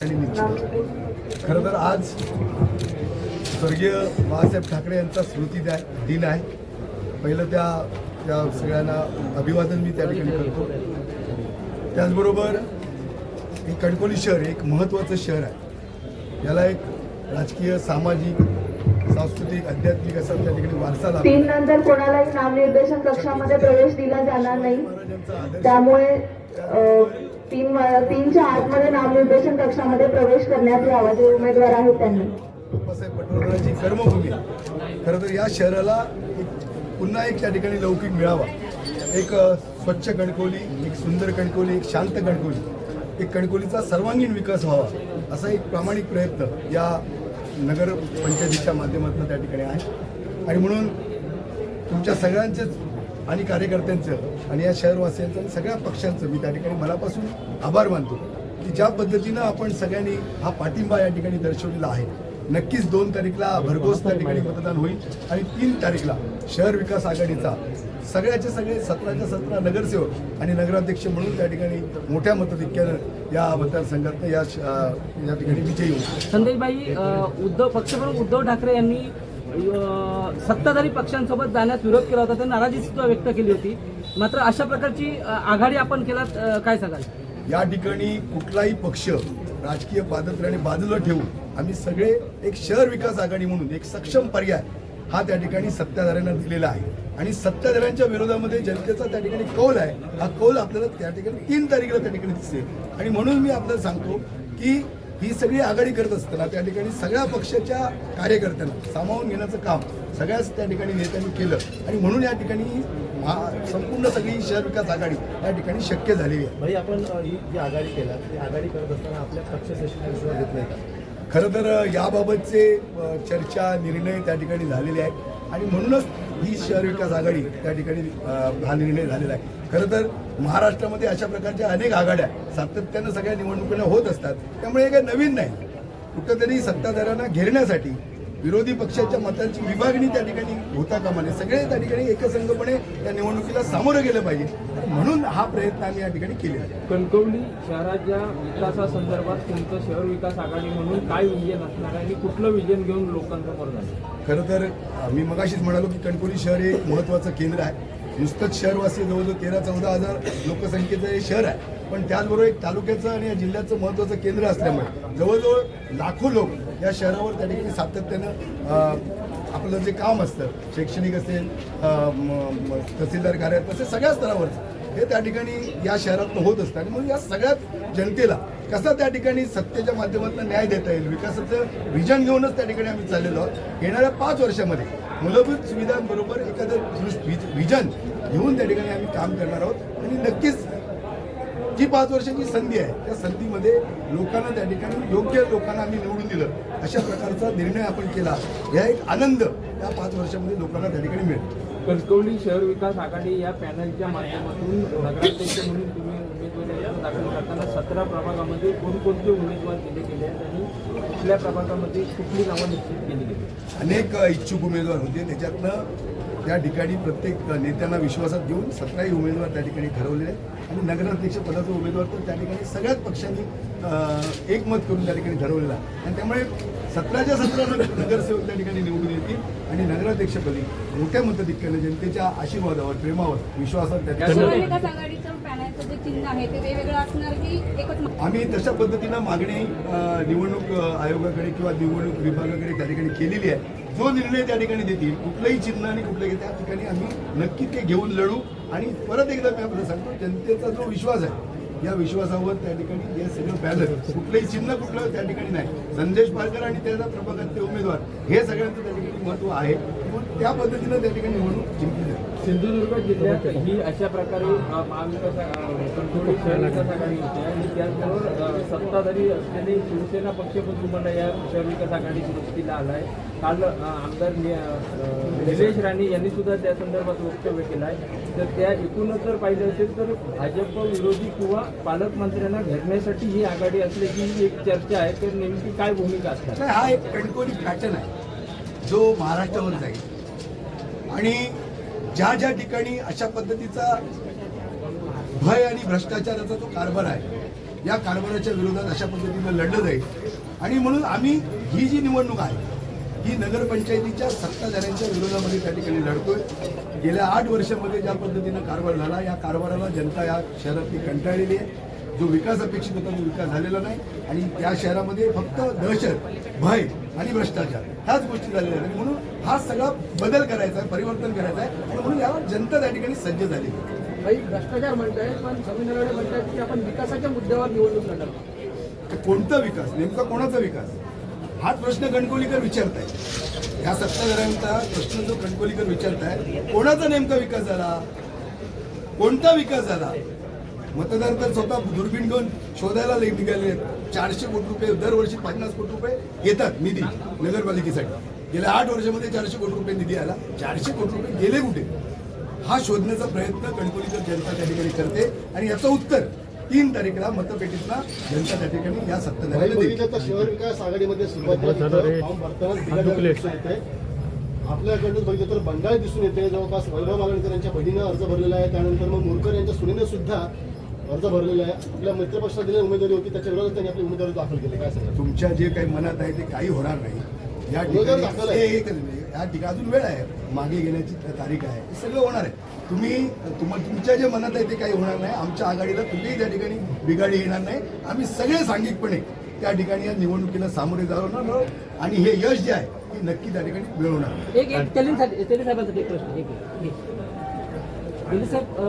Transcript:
खरं तर आज स्वर्गीय बाळासाहेब ठाकरे यांचा स्मृती द्या- दिन आहे. पहिलं त्या त्या सगळ्यांना अभिवादन मी त्या ठिकाणी करतो. त्याचबरोबर हे कणकोली शहर एक महत्त्वाचं शहर आहे. याला एक राजकीय सामाजिक सांस्कृतिक आध्यात्मिक असा त्या ठिकाणी वारसा लाभला तीन नंतर कोणालाही नामनिर्देशन कक्षामध्ये प्रवेश दिला जाणार नाही. त्यामुळे तीन तीनच्या आतमध्ये नामनिर्देशन कक्षामध्ये प्रवेश करण्यात यावा जे उमेदवार आहेत त्यांनी. बाबासाहेब पटवर्धनाची कर्मभूमी. आहे. खरं तर या शहराला एक पुन्हा एक त्या ठिकाणी लौकिक मिळावा. एक स्वच्छ कणकोली एक सुंदर कणकोली एक शांत कणकोली एक कणकोलीचा सर्वांगीण विकास व्हावा असा एक प्रामाणिक प्रयत्न या नगर पंचायतीच्या माध्यमातून त्या ठिकाणी आहे. आणि म्हणून तुमच्या सगळ्यांचेच आणि कार्यकर्त्यांचं आणि या शहरवासियांचं आणि सगळ्या पक्षांचं मी त्या ठिकाणी मनापासून आभार मानतो की ज्या पद्धतीनं आपण सगळ्यांनी हा पाठिंबा या ठिकाणी दर्शवलेला आहे. नक्कीच दोन तारीखला भरघोस त्या ठिकाणी मतदान होईल आणि तीन तारीखला शहर विकास आघाडीचा सगळ्याचे सगळे सतराच्या सतरा नगरसेवक आणि नगराध्यक्ष म्हणून त्या ठिकाणी मोठ्या मताधिक्यानं या मतदारसंघात या या ठिकाणी विजयी होईल संदेशबाई उद्धव पक्षप्रमुख उद्धव ठाकरे यांनी सत्ताधारी पक्षांसोबत जाण्यास विरोध केला होता त्यांनी नाराजी सुद्धा व्यक्त केली होती. मात्र अशा प्रकारची आघाडी आपण केलात काय सांगाल? या ठिकाणी कुठलाही पक्ष राजकीय पादत्र्याने बाजूला ठेवून आम्ही सगळे एक शहर विकास आघाडी म्हणून एक सक्षम पर्याय हा त्या ठिकाणी सत्ताधाऱ्यांना दिलेला आहे. आणि सत्ताधाऱ्यांच्या विरोधामध्ये जनतेचा त्या ठिकाणी कौल आहे. हा कौल आपल्याला त्या ठिकाणी तीन तारखेला त्या ठिकाणी दिसेल आणि म्हणून मी आपल्याला सांगतो की ही सगळी आघाडी करत असताना त्या ठिकाणी सगळ्या पक्षाच्या कार्यकर्त्यांना सामावून घेण्याचं काम सगळ्याच त्या ठिकाणी नेत्यांनी केलं. आणि म्हणून या ठिकाणी महा- संपूर्ण सगळी शहर विकास आघाडी या ठिकाणी शक्य झालेली आहे. भाई आपण ही जी आघाडी केला ती आघाडी करत असताना आपल्या पक्ष सचिवांशिवाय घेतलंय का? खरं तर याबाबतचे चर्चा निर्णय त्या ठिकाणी झालेले आहेत. आणि म्हणूनच ही शहर विकास आघाडी त्या ठिकाणी हा निर्णय झालेला आहे. खरं तर महाराष्ट्रामध्ये अशा प्रकारच्या अनेक आघाड्या सातत्यानं सगळ्या निवडणुकीला होत असतात. त्यामुळे हे काही नवीन नाही. कुठंतरी सत्ताधाऱ्यांना घेरण्यासाठी विरोधी पक्षाच्या मतांची विभागणी त्या ठिकाणी होता कामा नये. सगळे त्या ठिकाणी एकसंघपणे त्या निवडणुकीला सामोरं गेलं पाहिजे. म्हणून हा प्रयत्न आम्ही या ठिकाणी आहे. कणकवली शहराच्या विकासासंदर्भात तुमचं शहर विकास आघाडी म्हणून काय विजन असणार आहे आणि कुठलं विजन घेऊन लोकांसमोर जाणार खरं तर मी मगाशीच म्हणालो की कणकोली शहर हे एक महत्त्वाचं केंद्र आहे. नुसतंच शहरवासी जवळजवळ तेरा चौदा हजार लोकसंख्येचं हे शहर आहे. पण त्याचबरोबर एक तालुक्याचं आणि या जिल्ह्याचं महत्त्वाचं केंद्र असल्यामुळे जवळजवळ लाखो लोक या शहरावर त्या ठिकाणी सातत्यानं आपलं जे काम असतं शैक्षणिक असेल तहसीलदार कार्यालय तसे सगळ्या स्तरावरचं हे त्या ठिकाणी या शहरात होत असतं. आणि म्हणून या सगळ्यात जनतेला कसा त्या ठिकाणी सत्तेच्या माध्यमातून न्याय देता येईल विकासाचं विजन घेऊनच त्या ठिकाणी आम्ही चाललेलो आहोत. येणाऱ्या पाच वर्षामध्ये मूलभूत सुविधांबरोबर एखादं दृष्ट विजन घेऊन त्या ठिकाणी आम्ही काम करणार आहोत. आणि नक्कीच जी पाच वर्षाची संधी आहे त्या संधीमध्ये लोकांना त्या ठिकाणी योग्य लोकांना आम्ही निवडून दिलं. अशा प्रकारचा निर्णय आपण केला. या एक आनंद या पाच वर्षामध्ये लोकांना त्या ठिकाणी मिळेल. कणकवली शहर विकास आघाडी या पॅनलच्या माध्यमातून नगराध्यक्ष म्हणून तुम्ही उमेदवारी अर्ज दाखल करताना सतरा प्रभागामध्ये कोणकोणते उमेदवार दिले गेले आहेत आणि कुठल्या प्रभागामध्ये कुठली नावं निश्चित केली गेली अनेक इच्छुक उमेदवार होते. त्याच्यातनं त्या ठिकाणी प्रत्येक नेत्यांना विश्वासात घेऊन सतराही उमेदवार त्या ठिकाणी ठरवलेले आहेत. आणि नगराध्यक्ष पदाचा उमेदवार तर त्या ठिकाणी सगळ्याच पक्षांनी एकमत करून त्या ठिकाणी ठरवलेला आहे. आणि त्यामुळे सतराच्या सतरा नगर- नगरसेवक त्या ठिकाणी निवडून येतील आणि नगराध्यक्षपदी मोठ्या मतधिक्याने जनतेच्या आशीर्वादावर प्रेमावर विश्वासावर त्या ठिकाणी शहर विकास आघाडीचं पॅनलचं जे चिन्ह आहे ते वेगवेगळं असणार की एकच आम्ही तशा पद्धतीनं मागणी निवडणूक आयोगाकडे किंवा निवडणूक विभागाकडे त्या ठिकाणी केलेली आहे. जो निर्णय त्या ठिकाणी देतील कुठलंही चिन्ह आणि कुठलंही त्या ठिकाणी आम्ही नक्की ते घेऊन लढू. आणि परत एकदा मी आपल्याला सांगतो जनतेचा जो विश्वास आहे या विश्वासावर त्या ठिकाणी हे सगळं बॅलन्स कुठलंही चिन्ह कुठलं त्या ठिकाणी नाही. संदेश पारकर आणि त्याचा प्रभागातले उमेदवार हे सगळ्यांचं त्या ठिकाणी महत्त्व आहे. म्हणून त्या पद्धतीनं त्या ठिकाणी निवडणूक जिंकली जाईल. सिंधुदुर्ग जिल्ह्यात ही अशा प्रकारे महाविकास आघाडी होती आणि त्याचबरोबर सत्ताधारी असलेले शिवसेना पक्ष पण तुम्हाला या शहर विकास आघाडी सुरक्षेला आला आहे काल आमदार निलेश राणे यांनी सुद्धा त्या संदर्भात वक्तव्य केलं आहे तर त्या एकूणच जर पाहिजे असेल तर भाजप विरोधी किंवा पालकमंत्र्यांना घेरण्यासाठी ही आघाडी असल्याची ही एक चर्चा आहे. तर नेमकी काय भूमिका नाही, हा एक कणकोली पॅटर्न आहे. जो महाराष्ट्रावर जाईल. आणि ज्या ज्या ठिकाणी अशा पद्धतीचा भय आणि भ्रष्टाचाराचा जो कारभार आहे या कारभाराच्या विरोधात अशा पद्धतीनं लढलं जाईल. आणि म्हणून आम्ही ही जी निवडणूक आहे ही नगरपंचायतीच्या सत्ताधाऱ्यांच्या विरोधामध्ये त्या ठिकाणी लढतोय. गेल्या आठ वर्षामध्ये ज्या पद्धतीनं कारभार झाला या कारभाराला जनता या शहरातली कंटाळलेली आहे. जो विकास अपेक्षित होता तो विकास झालेला नाही. आणि त्या शहरामध्ये फक्त दहशत भय आणि भ्रष्टाचार ह्याच गोष्टी झालेल्या आहेत. म्हणून हा सगळा बदल करायचा आहे परिवर्तन करायचं आहे. म्हणून यावर जनता त्या ठिकाणी सज्ज आहे काही भ्रष्टाचार म्हणताय पण समीनरावडे म्हणतात की आपण विकासाच्या मुद्द्यावर निवडणूक लढणार. कोणता विकास? नेमका कोणाचा विकास? हाच प्रश्न कणकोलीकर विचारताय. ह्या सत्ताधाऱ्यांचा प्रश्न जो कणकोलीकर विचारताय कोणाचा नेमका विकास झाला? कोणता विकास झाला? मतदार तर स्वतः दुर्बीण घेऊन शोधायला निघाले चारशे कोटी रुपये दरवर्षी पन्नास कोटी रुपये येतात निधी नगरपालिकेसाठी. गेल्या आठ वर्षामध्ये चारशे कोटी रुपये निधी आला. चारशे कोटी रुपये गेले कुठे? हा शोधण्याचा प्रयत्न कणकोलीकर जनता त्या ठिकाणी करते आणि याचं उत्तर तीन तारीखला मतपेटीतला जनता त्या ठिकाणी या तर शहर विकास आघाडीमध्ये आपल्याकडून बघितलं तर बंगाल दिसून येते जवळपास वैभव मालणकर यांच्या बहिणीनं अर्ज भरलेला आहे. त्यानंतर मग मोरकर यांच्या सुनेनं सुद्धा अर्ज भरलेला आहे. आपल्या मित्रपक्षात दिलेली उमेदवारी होती त्याच्या विरोधात त्यांनी आपली उमेदवारी दाखल केली. काय सांगा तुमच्या जे काही मनात आहे ते काही होणार नाही. या उमेदवार दाखल ठिकाणी आहे. हे नाही. या ठिकाणी अजून वेळ आहे. मागे घेण्याची तारीख आहे. हे सगळं होणार आहे. तुम्ही तुम तुमच्या जे मनात आहे ते काही होणार नाही. आमच्या आघाडीला कुठेही त्या ठिकाणी बिघाडी येणार नाही. आम्ही सगळे सांघिकपणे त्या ठिकाणी या निवडणुकीला सामोरे जाणार आहोत. आणि हे यश जे आहे ते नक्की त्या ठिकाणी मिळवणार एक एक तेलींसाठी तेली साहेबांसाठी एक प्रश्न. एक एक. तेली साहेब अ,